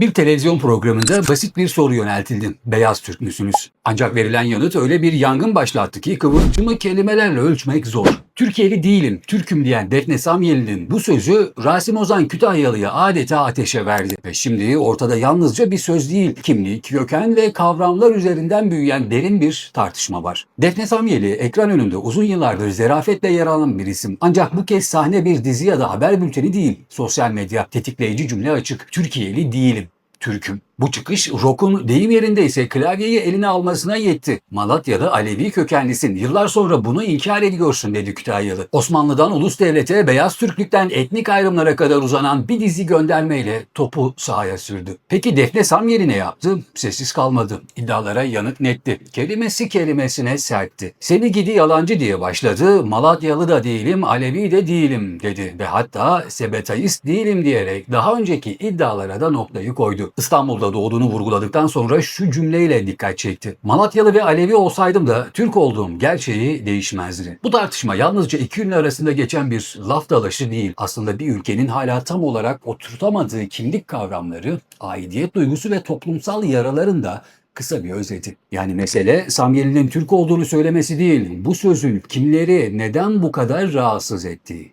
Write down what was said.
Bir televizyon programında basit bir soru yöneltildi. Beyaz Türk müsünüz? Ancak verilen yanıt öyle bir yangın başlattı ki kıvılcımı kelimelerle ölçmek zor. Türkiye'li değilim, Türk'üm diyen Defne Samyeli'nin bu sözü Rasim Ozan Kütahyalı'ya adeta ateşe verdi. Ve şimdi ortada yalnızca bir söz değil, kimlik, köken ve kavramlar üzerinden büyüyen derin bir tartışma var. Defne Samyeli ekran önünde uzun yıllardır zerafetle yer alan bir isim. Ancak bu kez sahne bir dizi ya da haber bülteni değil. Sosyal medya tetikleyici cümle açık. Türkiye'li değilim. Türk'üm. Bu çıkış rock'un deyim yerindeyse klavyeyi eline almasına yetti. Malatya'da Alevi kökenlisin. Yıllar sonra bunu inkar ediyorsun dedi Kütahyalı. Osmanlı'dan ulus devlete, beyaz Türklükten etnik ayrımlara kadar uzanan bir dizi göndermeyle topu sahaya sürdü. Peki Defne Samyeli ne yaptı? Sessiz kalmadı. İddialara yanıt netti. Kelimesi kelimesine sertti. Seni gidi yalancı diye başladı. Malatyalı da değilim, Alevi de değilim dedi. Ve hatta sebetayist değilim diyerek daha önceki iddialara da noktayı koydu. İstanbul'da doğduğunu vurguladıktan sonra şu cümleyle dikkat çekti. Malatyalı ve Alevi olsaydım da Türk olduğum gerçeği değişmezdi. Bu tartışma yalnızca iki ünlü arasında geçen bir laf dalaşı değil. Aslında bir ülkenin hala tam olarak oturtamadığı kimlik kavramları, aidiyet duygusu ve toplumsal yaraların da kısa bir özeti. Yani mesele Samyeli'nin Türk olduğunu söylemesi değil, bu sözün kimleri neden bu kadar rahatsız ettiği.